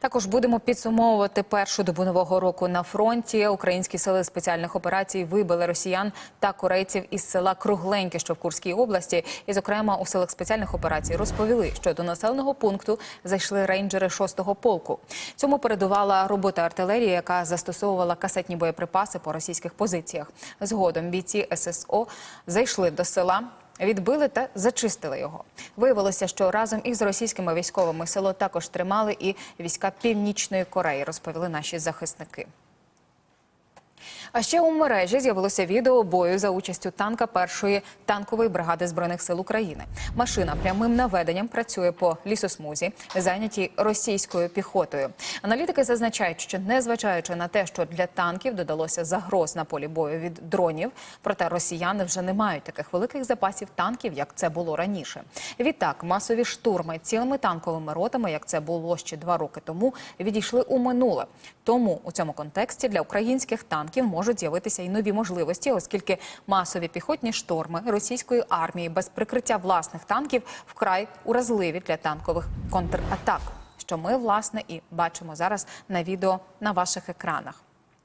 Також будемо підсумовувати першу добу нового року на фронті. Українські сили спеціальних операцій вибили росіян та корейців із села Кругленьке, що в Курській області. І, зокрема, у силах спеціальних операцій розповіли, що до населеного пункту зайшли рейнджери 6-го полку. Цьому передувала робота артилерії, яка застосовувала касетні боєприпаси по російських позиціях. Згодом бійці ССО зайшли до села. Відбили та зачистили його. Виявилося, що разом із російськими військовими село також тримали і війська Північної Кореї, розповіли наші захисники. А ще у мережі з'явилося відео бою за участю танка першої танкової бригади збройних сил України. Машина прямим наведенням працює по лісосмузі, зайнятій російською піхотою. Аналітики зазначають, що незважаючи на те, що для танків додалося загроз на полі бою від дронів, проте росіяни вже не мають таких великих запасів танків, як це було раніше. Відтак, масові штурми цілими танковими ротами, як це було ще два роки тому, відійшли у минуле. Тому у цьому контексті для українських танків можуть з'явитися і нові можливості, оскільки масові піхотні шторми російської армії без прикриття власних танків вкрай уразливі для танкових контратак. Що ми власне і бачимо зараз на відео на ваших екранах.